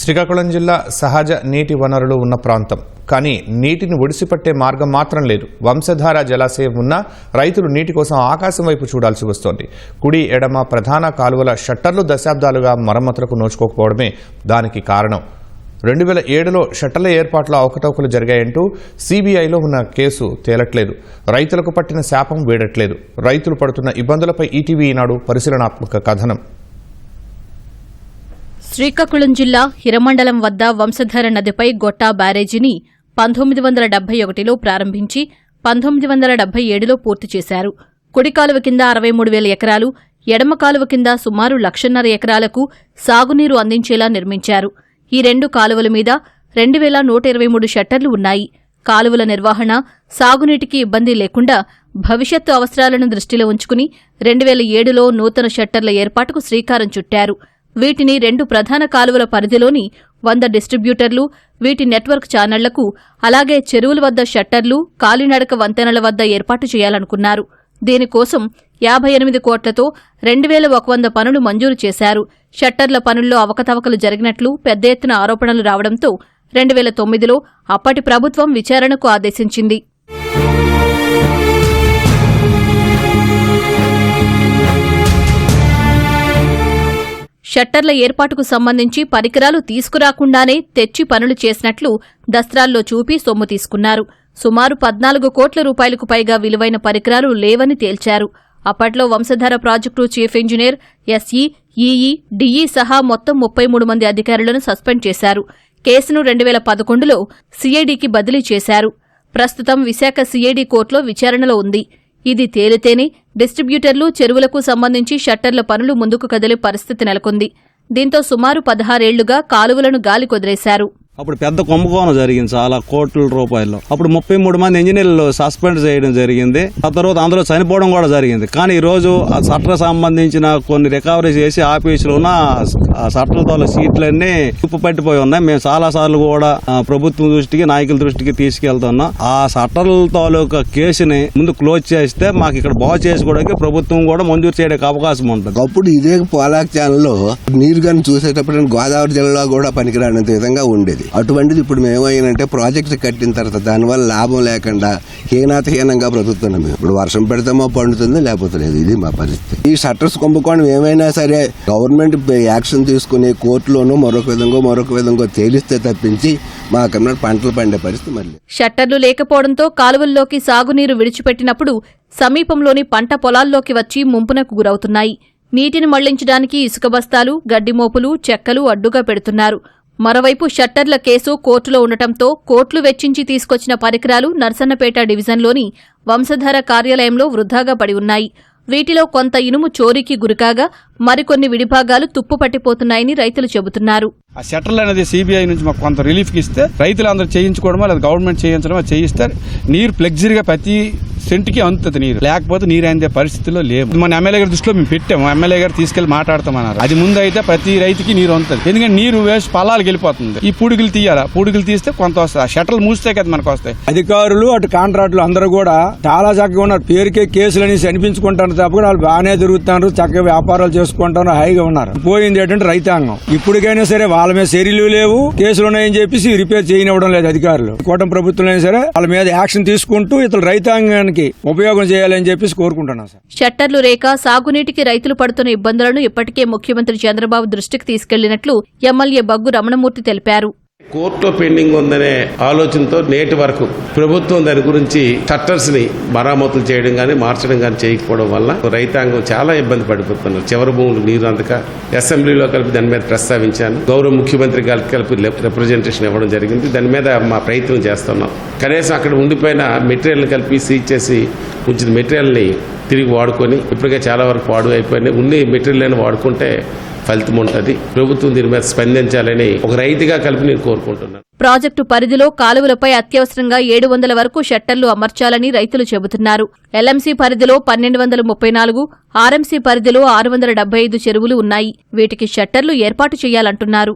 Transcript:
శ్రీకాకుళం జిల్లా సహజ నీటి వనరులు ఉన్న ప్రాంతం. కానీ నీటిని ఒడిసిపట్టే మార్గం మాత్రం లేదు. వంశధార జలాశయం ఉన్నా రైతులు నీటి కోసం ఆకాశం వైపు చూడాల్సి వస్తోంది. కుడి ఎడమ ప్రధాన కాలువల షట్టర్లు దశాబ్దాలుగా మరమ్మతులకు నోచుకోకపోవడమే దానికి కారణం. రెండు వేల ఏడులో షట్టర్ల ఏర్పాట్లో అవకతవకలు జరిగాయంటూ సీబీఐలో ఉన్న కేసు తేలట్లేదు. రైతులకు పట్టిన శాపం వేడట్లేదు. రైతులు పడుతున్న ఇబ్బందులపై ఈటీవీ ఈనాడు పరిశీలనాత్మక కథనం. శ్రీకాకుళం జిల్లా హిరమండలం వద్ద వంశధార నదిపై గొట్టా బ్యారేజీని పంతొమ్మిది వందల డెబ్బై ఒకటిలో ప్రారంభించి పంతొమ్మిది వందల డెబ్బై ఏడులో పూర్తి చేశారు. కుడి కాలువ కింద అరవై మూడు వేల ఎకరాలు ఎడమ కాలువ కింద సుమారు లక్షన్నర ఎకరాలకు సాగునీరు అందించేలా నిర్మించారు. ఈ రెండు కాలువల మీద రెండు వేల నూట ఇరవై మూడు షట్టర్లు ఉన్నాయి. కాలువల నిర్వహణ సాగునీటికి ఇబ్బంది లేకుండా భవిష్యత్తు అవసరాలను దృష్టిలో ఉంచుకుని రెండు వేల ఏడులో నూతన షట్టర్ల ఏర్పాటుకు శ్రీకారం చుట్టారు. వీటిని రెండు ప్రధాన కాలువల పరిధిలోని వంద డిస్ట్రిబ్యూటర్లు వీటి నెట్వర్క్ ఛానళ్ళకు అలాగే చెరువుల వద్ద షట్టర్లు కాలినడక వంతెనల వద్ద ఏర్పాటు చేయాలనుకున్నారు. దీనికోసం యాభై ఎనిమిది కోట్లతో రెండు వేల ఒక వంద పనులు మంజూరు చేశారు. షట్టర్ల పనుల్లో అవకతవకలు జరిగినట్లు పెద్ద ఎత్తున ఆరోపణలు రావడంతో రెండు వేల తొమ్మిదిలో అప్పటి ప్రభుత్వం విచారణకు ఆదేశించింది. షట్టర్ల ఏర్పాటుకు సంబంధించి పరికరాలు తీసుకురాకుండానే తెచ్చి పనులు చేసినట్లు దస్త్రాల్లో చూపి సొమ్ము తీసుకున్నారు. సుమారు పద్నాలుగు కోట్ల రూపాయలకు పైగా విలువైన పరికరాలు లేవని తేల్చారు. అప్పట్లో Vamsadhara project chief engineer SE EE DE సహా మొత్తం ముప్పై మూడు మంది అధికారులను సస్పెండ్ చేశారు. కేసును రెండు వేల పదకొండులో సీఐడీకి బదిలీ చేశారు. ప్రస్తుతం విశాఖ సీఐడీ కోర్టులో విచారణలో ఉంది. ఇది తేలితేనే డిస్ట్రిబ్యూటర్లు చెరువులకు సంబంధించి షట్టర్ల పనులు ముందుకు కదిలే పరిస్థితి నెలకొంది. దీంతో సుమారు పదహారేళ్ళుగా కాలువలను గాలి కుదిరేశారు అప్పుడు పెద్ద కుంభకోణం జరిగింది చాలా కోట్ల రూపాయలు అప్పుడు ముప్పై మూడు మంది ఇంజనీర్లు సస్పెండ్ చేయడం జరిగింది. ఆ తర్వాత అందులో చనిపోవడం కూడా జరిగింది. కానీ ఈ రోజు ఆ సట్ర సంబంధించిన కొన్ని రికవరీ చేసి ఆఫీసులో ఉన్న ఆ సట్రతో సీట్లన్నీ ఉప్పు పట్టిపోయి ఉన్నాయి. మేము చాలా సార్లు కూడా ప్రభుత్వం దృష్టికి నాయకుల దృష్టికి తీసుకెళ్తున్నాం. ఆ సట్టర్ల తాలూకా కేసుని ముందు క్లోజ్ చేస్తే మాకు ఇక్కడ బాగు చేసుకోవడానికి ప్రభుత్వం కూడా మంజూరు చేయడానికి అవకాశం ఉంటుంది. అప్పుడు ఇదే పోలాక్ ఛానల్లో నీరు కానీ చూసేటప్పుడు గోదావరి జిల్లాలో కూడా పనికిరానంత విధంగా ఉండేది. అటువంటిది. ఇప్పుడు మేమైనంటే ప్రాజెక్ట్ కట్టిన తర్వాత దానివల్ల లాభం లేకుండా హీనాతహీనంగా బ్రతుకుతున్నాం మేము. ఇప్పుడు వర్షం పెడతామో పండుతుంది లేకపోతే లేదు. ఇది మా పరిస్థితి. ఈ షట్టర్స్ కుంభకోణం ఏమైనా సరే గవర్నమెంట్ యాక్షన్ తీసుకుని కోర్టులోనూ మరొక విధంగా మరొక విధంగా తేలిస్తే తప్పించి మా కన్నడ పంటలు పండే పరిస్థితి మళ్ళీ. షట్టర్లు లేకపోవడంతో కాలువల్లోకి సాగునీరు విడిచిపెట్టినప్పుడు సమీపంలోని పంట పొలాల్లోకి వచ్చి ముంపునకు గురవుతున్నాయి. నీటిని మళ్ళించడానికి ఇసుక బస్తాలు గడ్డి మోపులు చెక్కలు అడ్డుగా పెడుతున్నారు. మరోవైపు షట్టర్ల కేసు కోర్టులో ఉండటంతో కోర్టులు వెచ్చించి తీసుకొచ్చిన పరికరాలు నర్సన్నపేట డివిజన్లోని వంశధార కార్యాలయంలో వృధాగా పడి ఉన్నాయి. వీటిలో కొంత ఇనుము చోరీకి గురికాగా మరికొన్ని విడిభాగాలు తుప్పు పట్టిపోతున్నాయని రైతులు చెబుతున్నారు. ఆ షట్టర్లు అనేది సిబిఐ నుంచి మాకు కొంత రిలీఫ్ ఇస్తే రైతులందరూ చేయించుకోవడమో లేదా గవర్నమెంట్ చేయించడమో చేయిస్తే నీరు ఫ్లెక్సిరీగా ప్రతి సెంటుకి అందుతుంది నీరు. లేకపోతే నీరు అందే పరిస్థితిలో లేవు. మన ఎమ్మెల్యే గారి దృష్టిలో మేము పెట్టాము. ఎమ్మెల్యే గారు తీసుకెళ్ళి మాట్లాడతామన్నారు. అది ముందు అయితే ప్రతి రైతుకి నీరు అందుతుంది ఎందుకంటే నీరు వేసి పొలాలకు వెళ్ళిపోతుంది. ఈ పూడికలు తీయాలా? పూడికలు తీస్తే కొంత వస్తాయి ఆ మూస్తే కదా మనకు వస్తాయి. అధికారులు అటు కాంట్రాక్టులు అందరూ కూడా చాలా చక్కగా ఉన్నారు. పేరుకే కేసులు అనేసి అనిపించుకుంటారు తప్ప వాళ్ళు బాగానే తిరుగుతున్నారు. చక్కగా వ్యాపారాలు చేసుకుంటారు హాయిగా ఉన్నారు. పోయింది ఏంటంటే రైతాంగం. ఇప్పటికైనా సరే వాళ్ళ మీద చర్యలు లేవు. కేసులు ఉన్నాయని చెప్పేసి రిపేర్ చేయనివ్వడం లేదు అధికారులు. కూటమి ప్రభుత్వం అయినా సరే వాళ్ళ మీద యాక్షన్ తీసుకుంటూ ఇతర రైతాంగానికి ఉపయోగం చేయాలని చెప్పేసి కోరుకుంటున్నాను సార్. షట్టర్లు రేక సాగునీటికి రైతులు పడుతున్న ఇబ్బందులను ఇప్పటికే ముఖ్యమంత్రి చంద్రబాబు దృష్టికి తీసుకెళ్ళినట్లు ఎమ్మెల్యే బగ్గు రమణమూర్తి తెలిపారు. కోర్టులో పెండింగ్ ఉందనే ఆలోచనతో నేటి వరకు ప్రభుత్వం దాని గురించి షట్టర్స్ని మరామతులు చేయడం కానీ మార్చడం కానీ చేయకపోవడం వల్ల రైతాంగం చాలా ఇబ్బంది పడిపోతున్నారు. చివరి భూములు నీరు అందక అసెంబ్లీలో కలిపి దాని మీద ప్రస్తావించాను. గౌరవ ముఖ్యమంత్రి గారికి కలిపి రిప్రజెంటేషన్ ఇవ్వడం జరిగింది. దాని మీద మా ప్రయత్నం చేస్తున్నాం. కనీసం అక్కడ ఉండిపోయిన మెటీరియల్ని కలిపి సీజ్ చేసి ఉంచిన మెటీరియల్ని తిరిగి వాడుకొని ఇప్పటికే చాలా వరకు పాడు అయిపోయినాయి. ఉన్ని మెటీరియల్ వాడుకుంటే ఫలితం ఉంటుంది. ప్రభుత్వం దీని మీద స్పందించాలని ఒక రైతుగా కలిపి నేను కోరుకుంటున్నాను. ప్రాజెక్టు పరిధిలో కాలువలపై అత్యవసరంగా ఏడు వందల వరకు షట్టర్లు అమర్చాలని రైతులు చెబుతున్నారు. ఎల్ఎంసీ పరిధిలో పన్నెండు వందల ముప్పై నాలుగు ఆర్ఎంసీ పరిధిలో ఆరు వందల డెబ్బై ఐదు చెరువులు ఉన్నాయి. వీటికి షట్టర్లు ఏర్పాటు చేయాలంటున్నారు.